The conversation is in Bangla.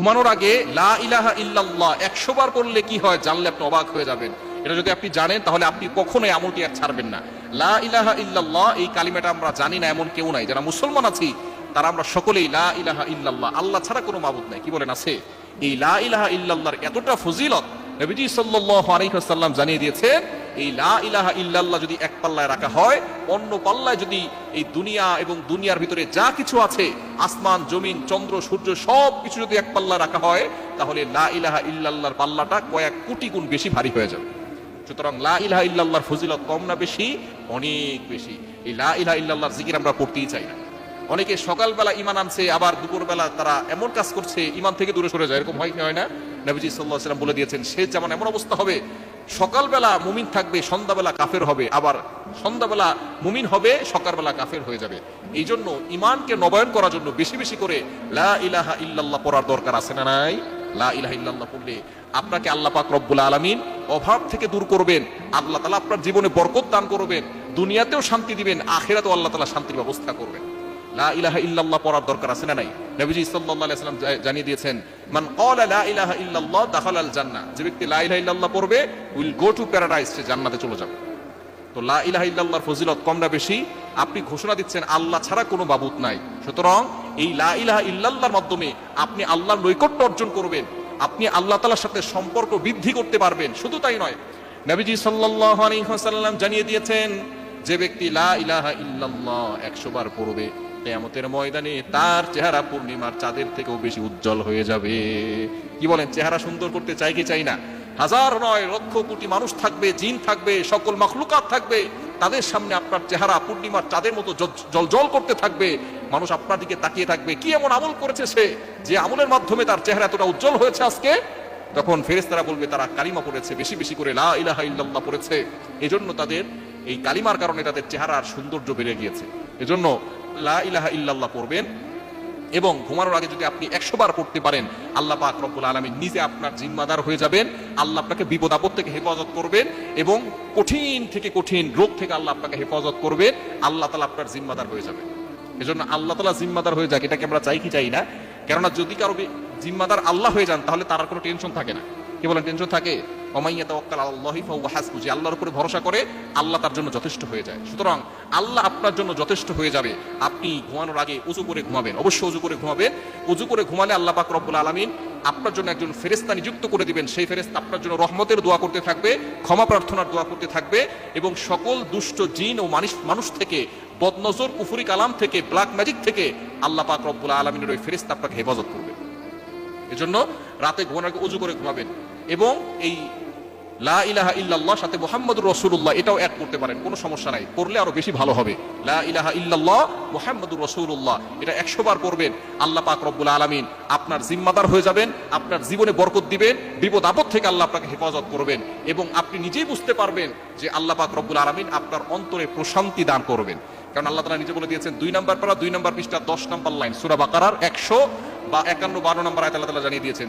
ঘুমানোর আগে, লা ইলাহা ইল্লাল্লাহ, একশো বার করলে কি হয়? জানলে আপনি অবাক হয়ে যাবেন। এটা যদি আপনি জানেন, তাহলে আপনি কখনোই আমলটি আর ছাড়বেন না। লা ইলাহা ইল্লাল্লাহ, এই কালিমাটা আমরা জানি না, এমন কেউ নাই। যারা মুসলমান আছি, তারা আমরা সকলেই লা ইলাহা ইল্লাল্লাহ, আল্লাহ ছাড়া কোনো মাবুদ নাই। কি বলেন আছে? এই লা ইলাহা ইল্লাল্লাহর এতটা ফজিলত নবীজি সাল্লাল্লাহু আলাইহি ওয়াসাল্লাম জানিয়ে দিয়েছেন এই লা ইলাহা ইল্লাল্লাহ যদি এক পাল্লায় রাখা হয়, অন্য পাল্লায় যদি এই দুনিয়া এবং দুনিয়ার ভিতরে যা কিছু আছে, আসমান, জমিন, চন্দ্র, সূর্য, সব কিছু যদি এক পাল্লায় রাখা হয়, তাহলে লা ইলাহা ইল্লাল্লাহর পাল্লাটা কয়েক কোটি গুণ বেশি ভারী হয়ে যাবে। সুতরাং লা ইলাহা ইল্লাল্লাহর ফজিলত কম না বেশি, অনেক বেশি। এই লা ইলাহা ইল্লাল্লাহর জিকির আমরা করতেই চাই না। অনেকে সকালবেলা ইমান আনছে, আবার দুপুরবেলা তারা এমন কাজ করছে ইমান থেকে দূরে সরে যায়, এরকম হয় না? নবীজি সাল্লাহ সাল্লাম বলে দিয়েছেন, সে যেমন এমন অবস্থা হবে সকালবেলা মুমিন থাকবে, সন্ধ্যাবেলা কাফের হবে, আবার সন্ধ্যাবেলা মুমিন হবে, সকালবেলা কাফের হয়ে যাবে। এই জন্য ইমানকে নবায়ন করার জন্য বেশি বেশি করে লা ইলাহা ইল্লাল্লাহ পড়ার দরকার আছে না নাই? লা ইলাহা ইল্লাল্লাহ পড়লে আপনাকে আল্লাহ পাক রব্বুল আলামিন অভাব থেকে দূর করবেন, আল্লাহ তাআলা আপনার জীবনে বরকত দান করবেন, দুনিয়াতেও শান্তি দিবেন, আখিরাতেও আল্লাহ তাআলা শান্তির ব্যবস্থা করবেন। লা ইলাহা ইল্লাল্লাহ পড়ার দরকার আছে না নাই? নবীজি সাল্লাল্লাহু আলাইহি সাল্লাম জানিয়ে দিয়েছেন, মান ক্বালা লা ইলাহা ইল্লাল্লাহ দাখালাল জান্নাহ। যে ব্যক্তি লা ইলাহা ইল্লাল্লাহ পড়বে, উইল গো টু প্যারাডাইস, সে জান্নাতে চলে যাবে। তো লা ইলাহা ইল্লাল্লাহর ফজিলত কম না বেশি, আপনি ঘোষণা দিচ্ছেন, আল্লাহ ছাড়া কোনো মাবুদ নাই। সুতরাং এই লা ইলাহা ইল্লাল্লাহর মাধ্যমে আপনি আল্লাহর নৈকট্য অর্জন করবেন, আপনি আল্লাহ তাআলার সাথে সম্পর্ক বৃদ্ধি করতে পারবেন। শুধু তাই নয়, নবীজি সাল্লাল্লাহু আলাইহি ওয়াসাল্লাম জানিয়ে দিয়েছেন যে ব্যক্তি লা ইলাহা ইল্লাল্লাহ 100 বার পড়বে, কিয়ামতের ময়দানে তার চেহারা পূর্ণিমার চাঁদের থেকেও বেশি উজ্জ্বল হয়ে যাবে। কি বলেন, চেহারা সুন্দর করতে চাই কি চাই না? হাজার নয় লক্ষ কোটি মানুষ থাকবে, জিন থাকবে, সকল মাখলুকাত থাকবে, তাদের সামনে আপনার চেহারা পূর্ণিমার চাঁদের মতো জল জল করতে থাকবে, মানুষ আপনার দিকে তাকিয়ে থাকবে। কি এমন আমল করেছে সে, যে আমলের মাধ্যমে তার চেহারা এতটা উজ্জ্বল হয়েছে আজকে? তখন ফেরেস্তারা বলবে, তারা কালিমা পড়েছে, বেশি বেশি করে লা ইলাহা ইল্লাল্লাহ পড়েছে। এজন্য তাদের এই কালিমার কারণে তাদের চেহারার সৌন্দর্য বেড়ে গিয়েছে। এজন্য লা ইলাহা ইল্লাল্লাহ পড়বেন এবং ঘুমানোর আগে যদি আপনি একশো বার পড়তে পারেন, আল্লাহ পাক রব্বুল আলমী নিজে আপনার জিম্মাদার হয়ে যাবেন, আল্লাহ আপনাকে বিপদ আপদ থেকে হেফাজত করবেন এবং কঠিন থেকে কঠিন রোগ থেকে আল্লাহ আপনাকে হেফাজত করবেন, আল্লাহ তালা আপনার জিম্মাদার হয়ে যাবে এজন্য আল্লাহ তালা জিম্মাদার হয়ে যাক, এটাকে আমরা চাই কি চাই না? কেননা যদি কারও জিম্মাদার আল্লাহ হয়ে যান, তাহলে তার কোনো টেনশন থাকে না। কি বলেন টেনশন থাকে? অমাইয়া তাওয়াক্কাল আল্লাহি ফাহুয়া হাসবু, যে আল্লাহর উপরে ভরসা করে আল্লাহ তার জন্য যথেষ্ট হয়ে যায়। সুতরাং আল্লাহ আপনার জন্য যথেষ্ট হয়ে যাবে। আপনি ঘুমানোর আগে উজু করে ঘুমাবেন, অবশ্যই উজু করে ঘুমাবেন উজু করে ঘুমালে আল্লাহ পাক রব্বুল আলামিন আপনার জন্য একজন ফেরেস্তা নিযুক্ত করে দিবেন। সেই ফেরেস্তা আপনার জন্য রহমতের দোয়া করতে থাকবে, ক্ষমা প্রার্থনার দোয়া করতে থাকবে এবং সকল দুষ্ট জিন ও মানুষ মানুষ থেকে, বদনজর, কুফুরি কালাম থেকে, ব্ল্যাক ম্যাজিক থেকে আল্লাহ পাক রব্বুল আলমিনের ওই ফেরেস্তা আপনাকে হেফাজত করবে। এজন্য রাতে ঘুমানোর আগে উজু করে ঘুমাবেন। এবং এই লা ইলাহা ইল্লাল্লাহ, সাথে মুহাম্মদুর রাসূলুল্লাহ, এটাও অ্যাড করতে পারেন, কোনো সমস্যা নাই। পড়লে আরও বেশি ভালো হবে। লা ইলাহা ইল্লাল্লাহ, মুহাম্মদুর রাসূলুল্লাহ, এটা 100 বার পড়বেন। আল্লাহ পাক রব্বুল আলামিন আপনার জিম্মাদার হয়ে যাবেন, আপনার জীবনে বরকত দিবেন, বিপদ আপদ থেকে আল্লাহ আপনাকে হেফাজত করবেন এবং আপনি নিজেই বুঝতে পারবেন যে আল্লাহ পাক রব্বুল আলামিন আপনার অন্তরে প্রশান্তি দান করবেন। কারণ আল্লাহ তাআলা নিজে বলে দিয়েছেন, দুই নাম্বার পারা, দুই নাম্বার পৃষ্ঠা 10 নাম্বার লাইন, সূরা বাকারার 100 বা 51 12 নাম্বার আয়াত আল্লাহ তাআলা জানিয়ে দিয়েছেন